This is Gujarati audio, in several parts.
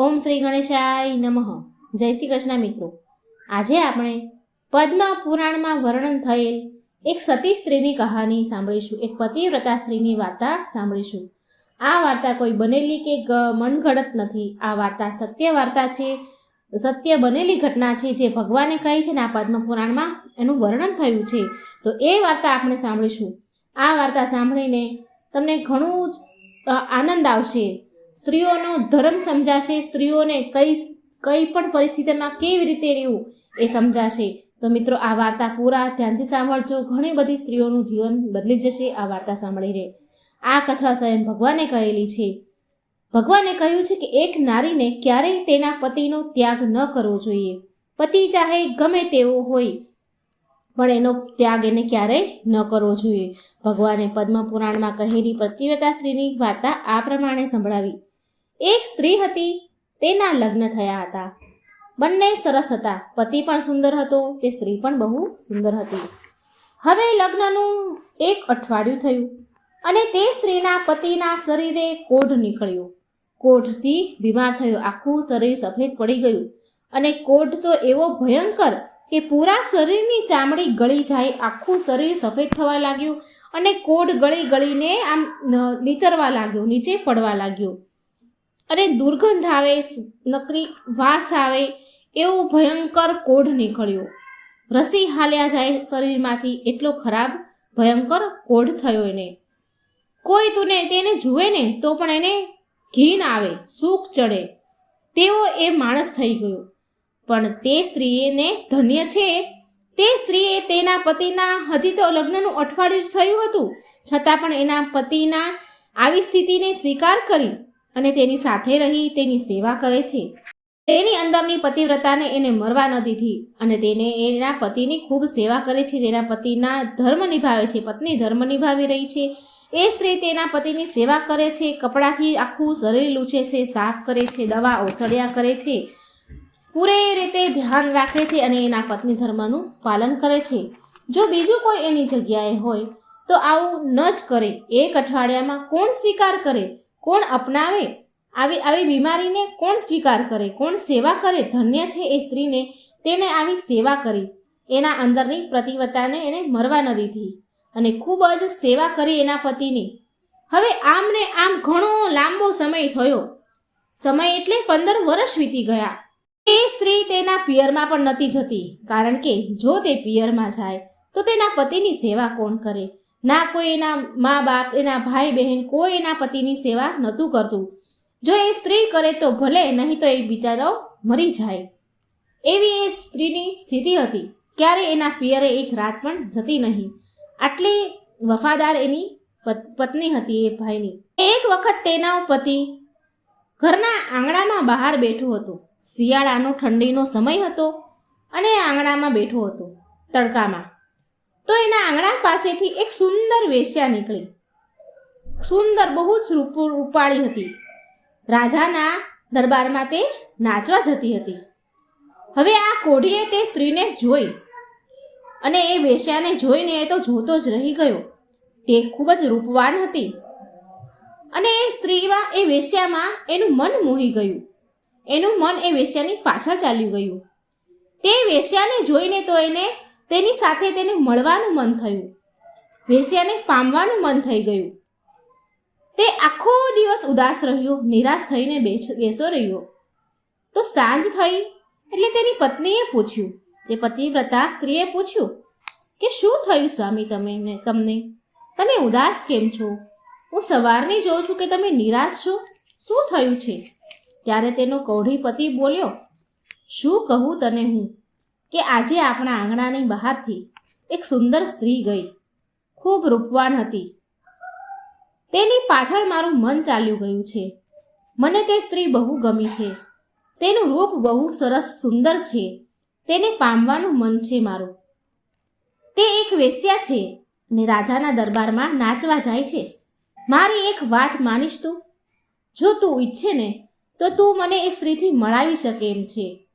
ઓમ શ્રી ગણેશાય નમઃ. જય શ્રી કૃષ્ણ મિત્રો. આજે આપણે પદ્મ પુરાણમાં વર્ણન થયેલ એક સતી સ્ત્રીની કહાની સાંભળીશું. એક પતિવ્રતા સ્ત્રીની વાર્તા સાંભળીશું. આ વાર્તા કોઈ બનેલી કે મનઘડત નથી. આ વાર્તા સત્ય વાર્તા છે. સત્ય બનેલી ઘટના છે જે ભગવાને કહી છે ને આ પદ્મ પુરાણમાં એનું વર્ણન થયું છે. તો એ વાર્તા આપણે સાંભળીશું. આ વાર્તા સાંભળીને તમને ઘણું જ આનંદ આવશે. સ્ત્રીઓનો ધર્મ સમજાશે, સ્ત્રીઓને કઈ કઈ પણ પરિસ્થિતિમાં કેવી રીતે રહેવું એ સમજાશે. તો મિત્રો, આ વાર્તા પૂરા ધ્યાનથી સાંભળજો. ઘણી બધી સ્ત્રીઓનું જીવન બદલી જશે. આ વાર્તા સાંભળીને આ કથા સ્વયં ભગવાને કહેલી છે. ભગવાને કહ્યું છે કે એક નારીને ક્યારેય તેના પતિનો ત્યાગ ન કરવો જોઈએ. પતિ ચાહે ગમે તેવો હોય, પણ એનો ત્યાગ એને ક્યારેય ન કરવો જોઈએ. ભગવાને પદ્મ પુરાણમાં કહેલી પતિવ્રતા સ્ત્રીની વાર્તા આ પ્રમાણે સંભળાવી. એક સ્ત્રી હતી, તેના લગ્ન થયા હતા. બંને સરસ હતા. પતિ પણ સુંદર હતો, તે સ્ત્રી પણ બહુ સુંદર હતી. હવે લગ્નનું એક અઠવાડિયું થયું અને તે સ્ત્રીના પતિના શરીરે કોઢ નીકળ્યો. કોઢથી બીમાર થયો. આખું શરીર સફેદ પડી ગયું અને કોઢ તો એવો ભયંકર કે પૂરા શરીરની ચામડી ગળી જાય, આખું શરીર સફેદ થવા લાગ્યું અને કોઢ ગળી ગળીને આમ નીતરવા લાગ્યો, નીચે પડવા લાગ્યો. અને દુર્ગંધ આવે, નકરી વાસ આવે, એવો ભયંકર કોઢ નીકળ્યો. રસી હાલ્યા જાય શરીરમાંથી એટલો ખરાબ, ભયંકર કોઢ થયો એને. કોઈ તુને તેને જુએ ને તો પણ એને ઘીન આવે, સુખ ચડે. તેવો એ માણસ થઈ ગયો. પણ તે સ્ત્રીને ધન્ય છે? તે સ્ત્રીએ તેના પતિના, હજી તો લગ્નનું અઠવાડિયું જ થયું હતું. છતાં પણ એના પતિના આવી સ્થિતિને સ્વીકાર કરી અને તેની સાથે રહી તેની સેવા કરે છે. તેની અંદરની પતિવ્રતાને એને મરવા ન દીધી અને તેને એના પતિની ખૂબ સેવા કરે છે. તેના પતિના ધર્મ નિભાવે છે. પત્ની ધર્મ નિભાવી રહી છે. એ સ્ત્રી તેના પતિની સેવા કરે છે. કપડાથી આખું શરીર લૂછે છે, સાફ કરે છે, દવા ઔષધિયા કરે છે. પૂરે રીતે ધ્યાન રાખે છે અને એના પત્ની ધર્મનું પાલન કરે છે. જો બીજું કોઈ એની જગ્યાએ હોય, તો આવું ન જ કરે. એક અઠવાડિયામાં કોણ સ્વીકાર કરે? કોણ અપનાવે? આવી આવી બીમારીને કોણ સ્વીકાર કરે? કોણ સેવા કરે? ધન્ય છે એ સ્ત્રીને. તેને આવી સેવા કરી. એના અંદરની પ્રતિવતાને એને મરવા ન દીધી અને ખૂબ જ સેવા કરી એના પતિની. હવે આમને આમ ઘણો લાંબો સમય થયો. સમય એટલે પંદર વર્ષ વીતી ગયા. એ સ્ત્રી તેના પિયરમાં પણ નથી જતી. કારણ કે જો તે પિયરમાં જાય, તો તેના પતિની સેવા કોણ કરે? ના કોઈ એના મા બાપ, એના ભાઈ બહેન કોઈ એના પતિની સેવા નહોતું કરતું. જો એ સ્ત્રી કરે તો ભલે, નહીં તો એ બિચારો મરી જાય. એવી એ સ્ત્રીની સ્થિતિ હતી. ક્યારે એના પિયરે એક રાત પણ જતી નહીં. આટલી વફાદાર એની પત- પત્ની હતી એ ભાઈની. એક વખત તેના પતિ ઘરના આંગણામાં બહાર બેઠો હતો. શિયાળાનો ઠંડીનો સમય હતો અને આંગણામાં બેઠો હતો તડકામાં. તો એના આંગણા પાસેથી એક સુંદર વેશ્યા નીકળી. સુંદર બહુ જ રૂપ, રૂપાળી હતી. રાજાના દરબારમાં તે નાચવા જતી હતી. હવે આ કોઢીએ તે સ્ત્રીને જોઈ અને એ વેશ્યાને જોઈને એ તો જોતો જ રહી ગયો. તે ખૂબ જ રૂપવાન હતી અને એ સ્ત્રીમાં એ વેશ્યામાં એનું મન મોહી ગયું. એનું મન એ વેશ્યાની પાછળ ચાલ્યું ગયું. તે વેશ્યાને જોઈને તો એને તેની સાથે તેને મળવાનું મન થયું. વેશ્યાને પામવાનું મન થઈ ગયું. તે આખો દિવસ ઉદાસ રહ્યો, નિરાશ થઈને બેસ- રહ્યો. તો સાંજ થઈ એટલે તેની પત્નીએ પૂછ્યું. તે પતિવ્રતા સ્ત્રીએ પૂછ્યું કે શું થયું સ્વામી તમે તમને? તમે ઉદાસ કેમ છો? હું સવારની જોઉં છું કે તમે નિરાશ છો. શું થયું છે? ત્યારે તેનો કૌઢી પતિ બોલ્યો, શું કહું તને હું? કે આજે આપણા આંગણાની બહારથી એક સુંદર સ્ત્રી ગઈ. ખૂબ રૂપવાન હતી. તેની પાછળ મારું મન ચાલ્યું ગયું છે. મને તે સ્ત્રી બહુ ગમી છે. તેનું રૂપ બહુ સરસ સુંદર છે. તેને પામવાનું મન છે મારું. તે એક વેશ્યા છે અને રાજાના દરબારમાં નાચવા જાય છે. મારી એક વાત માનીશ તું? જો તું ઈચ્છે ને, તો તું મને એ સ્ત્રીથી મળાવી શકે એમ છે.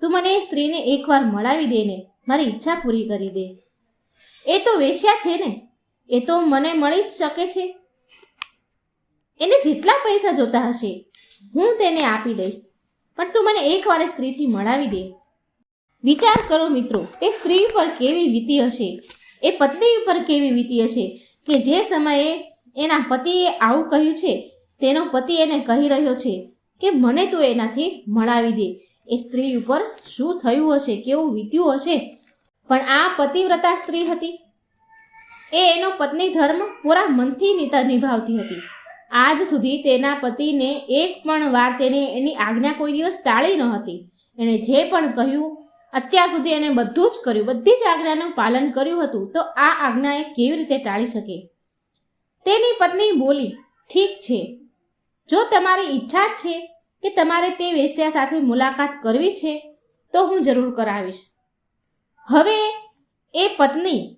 તું મને એ સ્ત્રીને એકવાર મળાવી દે ને, મારી ઈચ્છા પૂરી કરી દે. એ તો વેશ્યા છે ને, એ તો મને મળી જ શકે છે. એને જેટલા પૈસા જોતા હશે, હું તેને આપી દઈશ. પણ તું મને એકવાર સ્ત્રીથી મળાવી દે. વિચાર કરો મિત્રો એ સ્ત્રી ઉપર કેવી વીતી હશે? એ પત્ની ઉપર કેવી વીતી હશે? કે જે સમયે એના પતિએ આવું કહ્યું છે, તેનો પતિ એને કહી રહ્યો છે કે મને તું એનાથી મળાવી દે. એ સ્ત્રી ઉપર શું થયું હશે? કેવું વીત્યું હશે? પણ આ પતિવ્રતા સ્ત્રી હતી. એ એનો પત્ની ધર્મ પૂરા મનથી નિભાવતી હતી. આજ સુધી તેના પતિને એક પણ વાર તેને એની આજ્ઞા કોઈ દિવસ ટાળી ન હતી. એણે જે પણ કહ્યું, અત્યાર સુધી એને બધું જ કર્યું, બધી જ આજ્ઞાનું પાલન કર્યું હતું, તો આ આજ્ઞા એ કેવી રીતે ટાળી શકે? તેની પત્ની બોલી, ઠીક છે. જો તમારી ઈચ્છા છે કે તમારે તે વેશ્યા સાથે મુલાકાત કરવી છે, તો હું જરૂર કરાવીશ. હવે એ પત્ની,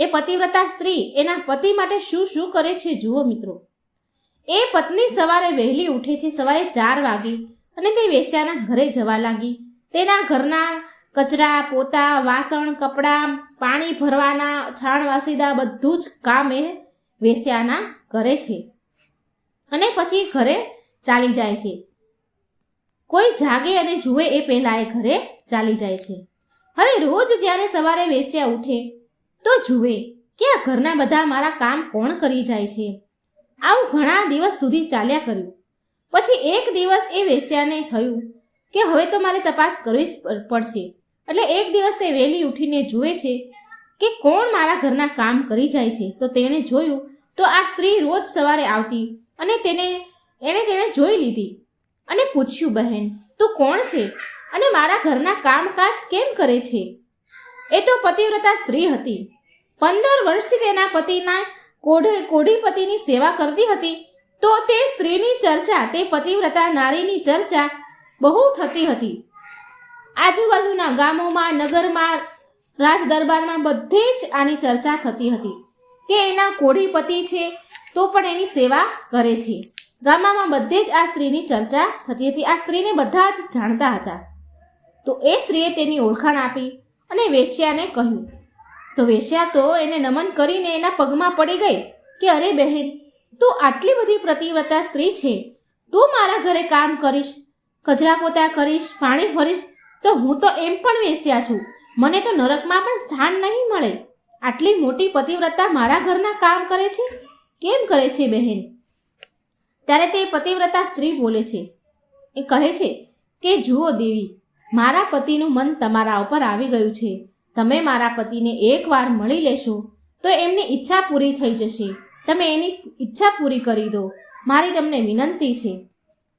એ પતિવ્રતા સ્ત્રી એના પતિ માટે શું શું કરે છે જુઓ મિત્રો. એ પત્ની સવારે વહેલી ઉઠે છે, સવારે ચાર વાગે અને તે વેશ્યાના ઘરે જવા લાગી. તેના ઘરના કચરા, પોતા, વાસણ, કપડાં, પાણી ભરવાના, છાણ વાસીદા બધું જ કામ એ વેશ્યાના કરે છે. અને પછી ઘરે ચાલી જાય છે. કોઈ જાગે અને જુએ એ પહેલાં એ ઘરે ચાલી જાય છે. હવે રોજ જ્યારે સવારે વેસ્યા ઉઠે, તો જુએ કે આ ઘરના બધા મારા કામ કોણ કરી જાય છે. આવું ઘણા દિવસ સુધી ચાલ્યા કર્યું. પછી એક દિવસ એ વેસ્યાને થયું કે હવે તો મારે તપાસ કરવી જ પડશે. એટલે એક દિવસ તે વહેલી ઉઠીને જુએ છે કે કોણ મારા ઘરના કામ કરી જાય છે. તો તેણે જોયું તો આ સ્ત્રી રોજ સવારે આવતી અને તેને, એણે તેને જોઈ લીધી. અને પૂછ્યું, બહેન, તું કોણ છે? અને મારા ઘરના કામકાજ કેમ કરે છે? એ તો પતિવ્રતા સ્ત્રી હતી. પંદર વર્ષથી તેના પતિના કોઢે કોઢી પતિની સેવા કરતી હતી. તો તે સ્ત્રીની ચર્ચા, તે પતિવ્રતા નારીની ચર્ચા બહુ થતી હતી. આજુબાજુના ગામોમાં, નગરમાં રાજ દરબારમાં બધે જ આની ચર્ચા થતી હતી કે એના કોઢીપતિ છે તો પણ એની સેવા કરે છે. ગામમાં બધે જ આ સ્ત્રીની ચર્ચા થતી હતી. આ સ્ત્રીને બધા જ જાણતા હતા. તો એ સ્ત્રીએ તેની ઓળખાણ આપી અને વેશ્યાને કહ્યું, તો વેશ્યા, તો એને નમન કરીને એના પગમાં પડી ગઈ કે અરે બહેન, તું આટલી બધી પ્રતિવતા સ્ત્રી છે. તું મારા ઘરે કામ કરીશ, કચરા પોતા કરીશ, પાણી ભરીશ, તો હું તો એમ પણ વેસ્યા છું. મને તો નરકમાં પણ સ્થાન નહીં મળે. આટલી મોટી પતિવ્રતા મારા ઘરના કામ કરે છે? કેમ કરે છે બહેન? ત્યારે તે પતિવ્રતા સ્ત્રી બોલે છે. એ કહે છે કે, જુઓ દેવી, મારા પતિનું મન તમારા ઉપર આવી ગયું છે. તમે મારા પતિને એકવાર મળી લેશો, તો એમની ઈચ્છા પૂરી થઈ જશે. તમે એની ઈચ્છા પૂરી કરી દો. મારી તમને વિનંતી છે.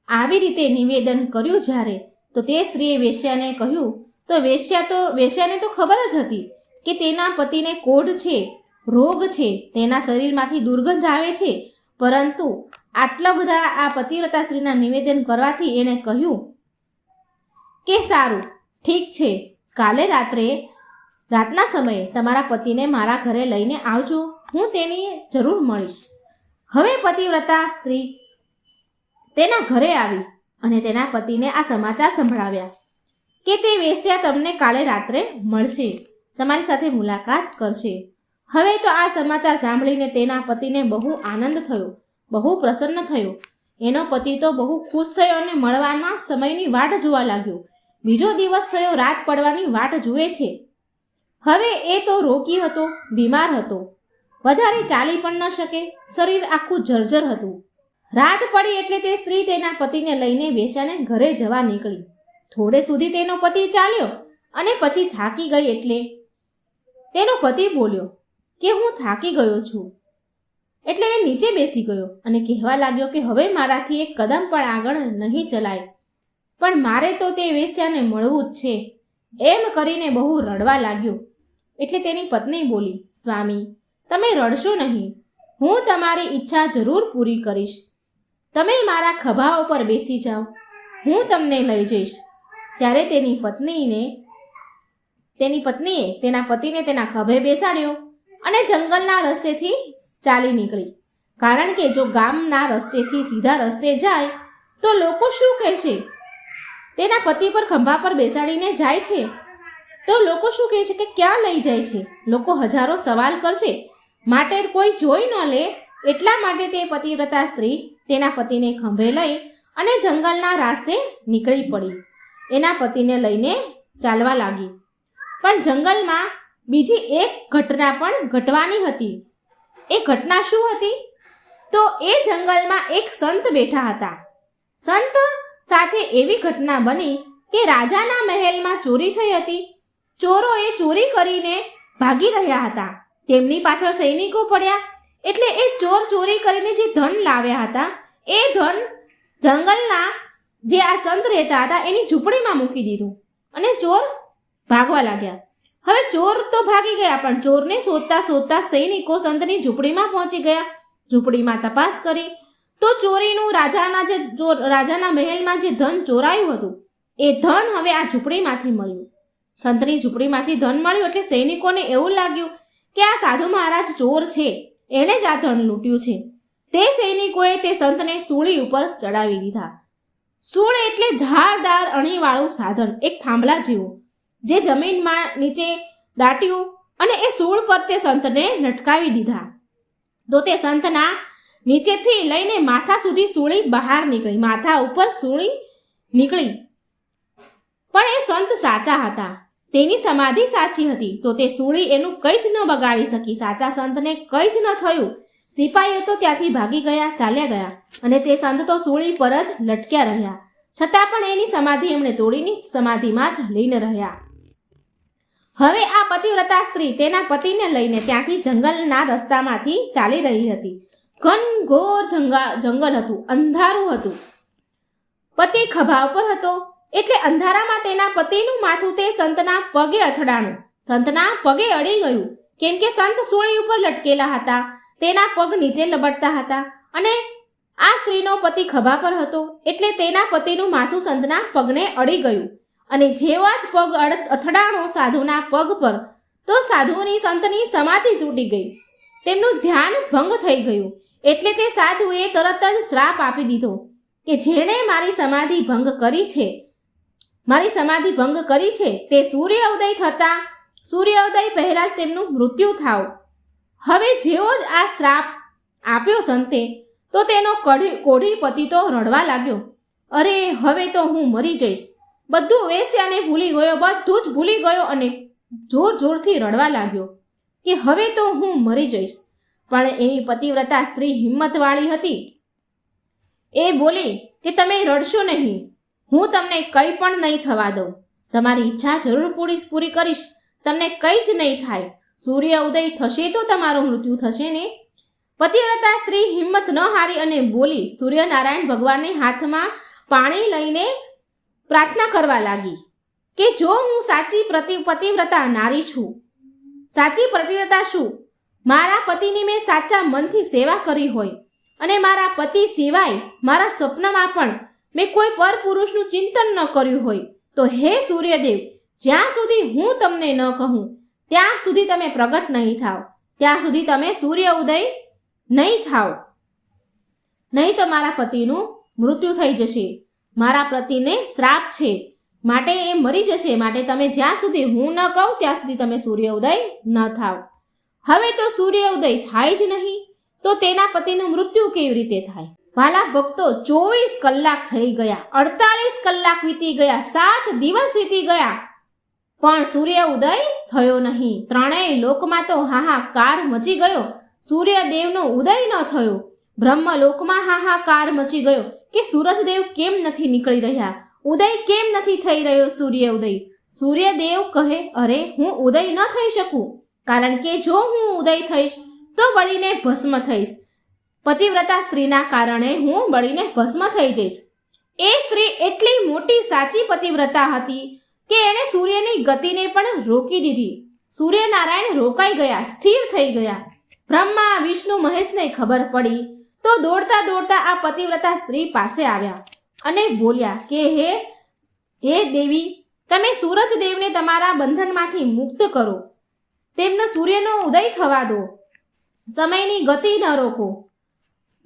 આવી રીતે નિવેદન કર્યું જ્યારે, તો તે સ્ત્રીએ વેશ્યાને કહ્યું, તો વેશ્યા તો, વેશ્યાને તો ખબર જ હતી કે તેના પતિને કોઢ છે, રોગ છે, તેના શરીરમાંથી દુર્ગંધ આવે છે. પરંતુ આટલા બધા આ પતિવ્રતા સ્ત્રીના નિવેદન કરવાથી એણે કહ્યું, કે સારું, ઠીક છે. કાલે રાત્રે, રાતના સમયે તમારા પતિને મારા ઘરે લઈને આવજો. હું તેની જરૂર મળીશ. હવે પતિવ્રતા સ્ત્રી તેના ઘરે આવી અને તેના પતિને આ સમાચાર સંભળાવ્યા કે તે વેશ્યા તમને કાલે રાત્રે મળશે. તમારી સાથે મુલાકાત કરશે. હવે તો આ સમાચાર સાંભળીને તેના પતિને બહુ આનંદ થયો. બહુ પ્રસન્ન થયો. એનો પતિ તો બહુ ખુશ થયો અને મળવાના સમયની વાટ જોવા લાગ્યો. બીજો દિવસ થયો, રાત પડવાની વાટ જુએ છે. હવે એ તો રોકી હતો, બીમાર હતો. વધારે ચાલી પણ ન શકે, શરીર આખું જર્જર હતું. રાત પડી એટલે તે સ્ત્રી તેના પતિને લઈને વેશ્યાને ઘરે જવા નીકળી. થોડે સુધી તેનો પતિ ચાલ્યો અને પછી થાકી ગઈ એટલે. તેનો પતિ બોલ્યો, કે હું થાકી ગયો છું? એટલે એ નીચે બેસી ગયો અને કહેવા લાગ્યો કે હવે મારાથી એક કદમ પણ આગળ નહીં ચલાય. પણ મારે તો તે વેશ્યાને મળવું જ છે. એમ કરીને બહુ રડવા લાગ્યો. એટલે તેની પત્ની બોલી, સ્વામી, તમે રડશો નહીં. હું તમારી ઈચ્છા જરૂર પૂરી કરીશ. તમે મારા ખભા ઉપર બેસી જાઓ. હું તમને લઈ જઈશ. ત્યારે તેની પત્નીને, તેની પત્નીએ તેના પતિને તેના ખભે બેસાડ્યો અને જંગલના રસ્તેથી ચાલી નીકળી. કારણ કે જો ગામના રસ્તેથી સીધા રસ્તે જાય, તો લોકો શું કહે છે? તેના પતિ પર ખંભા પર બેસાડીને જાય છે? તો લોકો શું કહે છે કે ક્યાં લઈ જાય છે? લોકો હજારો સવાલ કરશે. માટે કોઈ જોઈ ન લે. એટલા માટે તે પતિવ્રતા સ્ત્રી તેના પતિને ખંભે લઈ અને જંગલના રાસ્તે નીકળી પડી. એના પતિને લઈને ચાલવા લાગી. પણ જંગલમાં બીજી એક ઘટના પણ ઘટવાની હતી. એ ઘટના શું હતી? તો એ જંગલમાં એક સંત બેઠા હતા. સંત સાથે એવી ઘટના બની કે રાજાના મહેલમાં ચોરી થઈ હતી. ચોરોએ ચોરી કરીને ભાગી રહ્યા હતા. તેમની પાછળ સૈનિકો પડ્યા. એટલે એ ચોર ચોરી કરીને જે ધન લાવ્યા હતા, એ ધન જંગલના જે આ સંત રહેતા હતા, એની ઝૂંપડીમાં મૂકી દીધું. અને ચોર ભાગવા લાગ્યા. હવે ચોર તો ભાગી ગયા, પણ ચોરને શોધતા શોધતા સૈનિકો સંતની ઝૂંપડીમાં પહોંચી ગયા. ઝૂંપડીમાં તપાસ કરી તો ચોરીનું રાજાના જે રાજાના મહેલમાં જે ધન ચોરાયું હતું, એ ધન હવે આ ઝૂંપડીમાંથી મળ્યું. સંતની ઝૂંપડીમાંથી ધન મળ્યું એટલે સૈનિકોને એવું લાગ્યું કે આ સાધુ મહારાજ ચોર છે, એણે જ આ ધન લૂંટ્યું છે. તે સૈનિકોએ તે સંતને સૂળી ઉપર ચડાવી દીધા. સૂળ એટલે ધારદાર અણીવાળું સાધન, એક થાંભલા જેવું. જે જમીનમાં નીચે દાટ્યું અને એ સૂળ પર તે સંતને લટકાવી દીધા. તો તે સંતના નીચેથી લઈને માથા સુધી સૂળી બહાર નીકળી. માથા ઉપર સૂળી નીકળી. પણ એ સંત સાચા હતા. તેની સમાધિ સાચી હતી. તો તે સૂળી એનું કંઈ જ ન બગાડી શકી. સાચા સંતને કંઈ જ ન થયું. સિપાહીઓ તો ત્યાંથી ભાગી ગયા, ચાલ્યા ગયા અને તે સંત તો સૂળી પર જ લટક્યા રહ્યા. છતાં પણ એની સમાધિ એમણે તોડીની સમાધિમાં જ લઈને રહ્યા. હવે આ પતિવ્રતા સ્ત્રી તેના પતિને લઈને ત્યાંથી જંગલના રસ્તામાંથી ચાલી રહી હતી. ઘનઘોર જંગા, જંગલ હતું, અંધારું હતું. પતિ ખભા ઉપર હતો, એટલે અંધારામાં તેના પતિનું માથું તે સંતના પગે અથડાણું. સંતના પગે અડી ગયું, કેમ કે સંત સૂળી ઉપર લટકેલા હતા, તેના પગ નીચે લબડતા હતા, અને આ સ્ત્રીનો પતિ ખભા પર હતો, એટલે તેના પતિનું માથું સંતના પગને અડી ગયું. અને જેવા જ પગ અડ, અથડાણો સાધુના પગ પર, તો સાધુની સંતની સમાધિ તૂટી ગઈ. તેમનું ધ્યાન ભંગ થઈ ગયું. એટલે તે સાધુએ તરત જ શ્રાપ આપી દીધો કે જેણે મારી સમાધિ ભંગ કરી છે, મારી સમાધિ ભંગ કરી છે, તે સૂર્ય ઉદય થતા, સૂર્ય ઉદય પહેલાં જ તેમનું મૃત્યુ થાવ. હવે જેવો જ આ શ્રાપ આપ્યો સંતે, તો તેનો કઢી કોઢી પતિ તો રડવા લાગ્યો. અરે, હવે તો હું મરી જઈશ. બધું વેસ્યાને ભૂલી ગયો, બધું જ ભૂલી ગયો અને જોર જોરથી રડવા લાગ્યો કે હવે તો હું મરી જઈશ. પણ એની પતિવ્રતા સ્ત્રી હિંમતવાળી હતી. એ બોલી કે તમે રડશો નહીં. હું તમને કંઈ પણ નહીં થવા દઉં. તમારી ઈચ્છા જરૂર પૂરી પૂરી કરીશ. તમને કંઈ જ નહીં થાય. સૂર્ય ઉદય થશે તો તમારું મૃત્યુ થશે ને? પતિવ્રતા સ્ત્રી હિંમત ન હારી અને બોલી, સૂર્યનારાયણ ભગવાનને હાથમાં પાણી લઈને પ્રાર્થના કરવા લાગી કે જો હું સાચી પ્રતિ, પતિવ્રતા નારી છું, સાચી પતિવ્રતા શું? મારા પતિની મેં સાચા મનથી સેવા કરી હોય અને મારા પતિ સિવાય મારા સ્વપ્નમાં પણ મેં કોઈ પર પુરુષનું ચિંતન ન કર્યું હોય, તો હે સૂર્યદેવ, જ્યાં સુધી હું તમને ન કહું, ત્યાં સુધી તમે પ્રગટ નહીં થાવ. ત્યાં સુધી તમે સૂર્ય ઉદય નહીં થાવ. નહીં તો મારા પતિનું મૃત્યુ થઈ જશે. મારા પતિને શ્રાપ છે. માટે એ મરી જશે. માટે તમે જ્યાં સુધી હું ન કહું, ત્યાં સુધી તમે સૂર્ય ઉદય ન થાવ. હવે તો સૂર્ય ઉદય થાય જ નહીં. તો તેના પતિનું મૃત્યુ કેવી રીતે થાય? વાલા ભક્તો, ચોવીસ કલાક થઈ ગયા, અડતાલીસ કલાક વીતી ગયા, સાત દિવસ વીતી ગયા. પણ સૂર્ય ઉદય થયો નહીં. ત્રણેય લોકમાં તો હાહાકાર મચી ગયો. સૂર્યદેવનો ઉદય ન થયો. બ્રહ્મલોકમાં હાહાકાર મચી ગયો. કે સૂરજદેવ કેમ નથી નીકળી રહ્યા? ઉદય કેમ નથી થઈ રહ્યો સૂર્ય ઉદય? સૂર્યદેવ કહે, અરે, હું ઉદય ન થઈ શકું. કારણ કે જો હું ઉદય થઈશ, તો બળીને ભસ્મ થઈશ. પતિવ્રતા સ્ત્રીના કારણે હું બળીને ભસ્મ થઈ જઈશ. એ સ્ત્રી એટલી મોટી સાચી પતિવ્રતા હતી કે એણે સૂર્યની ગતિને પણ રોકી દીધી. સૂર્યનારાયણ રોકાઈ ગયા, સ્થિર થઈ ગયા. બ્રહ્મા, વિષ્ણુ, મહેશને ખબર પડી તો દોડતા દોડતા આ પતિવ્રતા સ્ત્રી પાસે આવ્યા અને બોલ્યા કે, હે હે દેવી, તમે સૂરજ દેવને તમારા બંધનમાંથી મુક્ત કરો. તેમનો સૂર્યનો ઉદય થવા દો. સમયની ગતિ ન રોકો.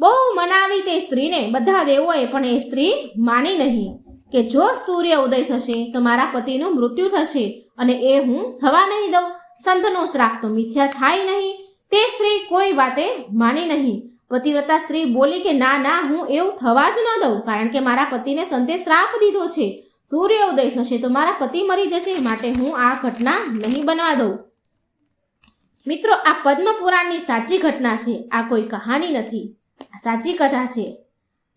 બહુ મનાવી તે સ્ત્રીને બધા દેવોએ પણ એ સ્ત્રી માની નહીં કે જો સૂર્ય ઉદય થશે તો મારા પતિનું મૃત્યુ થશે અને એ હું થવા નહીં દઉં. સંતનો શ્રાપ તો મિથ્યા થાય નહીં. તે સ્ત્રી કોઈ વાતે માની નહીં. પતિવ્રતા સ્ત્રી બોલી કે, ના ના, હું એવું થવા જ ન દઉં, કારણ કે મારા પતિને સંતે શ્રાપ દીધો છે. સૂર્ય ઉદય થશે તો મારા પતિ મરી જશે માટે હું આ ઘટના નહીં બનવા દઉં. મિત્રો, આ પદ્મ પુરાણની સાચી ઘટના છે. આ કોઈ કહાની નથી. આ સાચી કથા છે.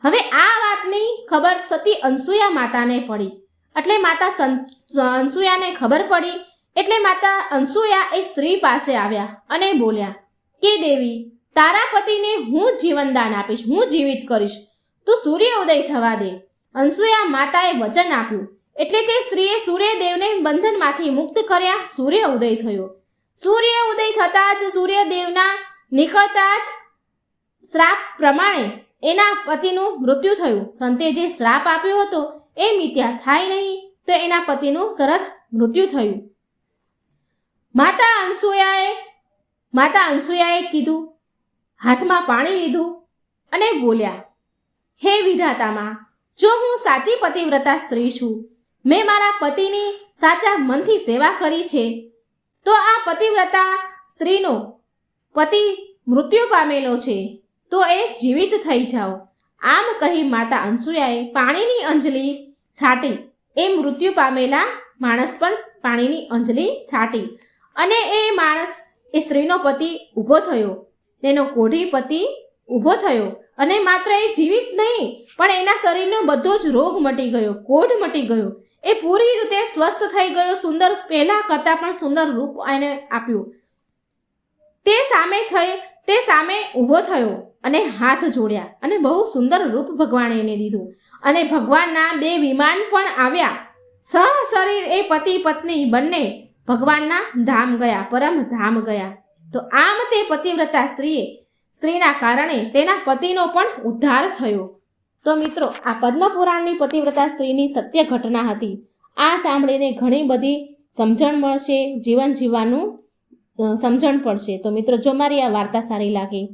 હવે આ વાતની ખબર સતી અનસુયા માતાને પડી. એટલે માતા અનસુયાને ખબર પડી. એટલે માતા અનસુયા એ સ્ત્રી પાસે આવ્યા અને બોલ્યા, કે દેવી તારા પતિને હું જીવનદાન આપીશ, હું જીવિત કરીશ. તું સૂર્ય ઉદય થવા દે. અનસુયા માતાએ વચન આપ્યું. એટલે તે સ્ત્રીએ સૂર્યદેવને બંધનમાંથી મુક્ત કર્યા, સૂર્ય ઉદય થયો. સૂર્ય ઉદય થતાં જ સૂર્યદેવના નીકળતા જ શ્રાપ પ્રમાણે એના પતિનું મૃત્યુ થયું. સંતે જે શ્રાપ આપ્યો હતો એ મિથ્યા થાય નહીં, તો એના પતિનું તરત મૃત્યુ થયું. માતા અનસુયાએ માતા અનસુયાએ કીધું હાથમાં પાણી લીધું અને બોલ્યા, હે વિધાતામાં, જો હું સાચી પતિવ્રતા સ્ત્રી છું, મેં મારા પતિની સાચા મનથી સેવા કરી છે, તો આ પતિવ્રતા સ્ત્રીનો પતિ મૃત્યુ પામેલો છે, તો એ જીવિત થઈ જાઓ. આમ કહી માતા અનસુયાએ પાણીની અંજલી છાટી. એ મૃત્યુ પામેલા માણસ પણ પાણીની અંજલી છાટી અને એ માણસ એ સ્ત્રીનો પતિ ઊભો થયો. તેનો કોઢી પતિ ઊભો થયો અને માત્ર એ જીવિત નહીં, પણ એના શરીરનો બધો જ રોગ મટી ગયો, કોઢ મટી ગયો. એ પૂરી રીતે સ્વસ્થ થઈ ગયો, સુંદર પહેલા કરતાં પણ સુંદર રૂપ એને આપ્યું. તે સામે થઈ, તે સામે ઊભો થયો અને હાથ જોડ્યા અને બહુ સુંદર રૂપ ભગવાને એને દીધું. અને ભગવાનના બે વિમાન પણ આવ્યા. સહ શરીર એ પતિ પત્ની બંને ભગવાનના ધામ ગયા, પરમ ધામ ગયા. તો આમ તે પતિવ્રતા સ્ત્રીએ, સ્ત્રીના કારણે તેના પતિનો પણ ઉદ્ધાર થયો. તો મિત્રો, આ પદ્મપુરાણની પતિવ્રતા સ્ત્રીની સત્ય ઘટના હતી. આ સાંભળીને ઘણી બધી સમજણ મળશે, જીવન જીવવાનું સમજણ પડશે. તો મિત્રો, જો મારી આ વાર્તા સારી લાગે,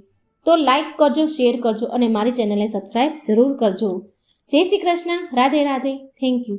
તો લાઈક કરજો, શેર કરજો અને મારી ચેનલને સબસ્ક્રાઈબ જરૂર કરજો. જય શ્રી કૃષ્ણ. રાધે રાધે. Thank you.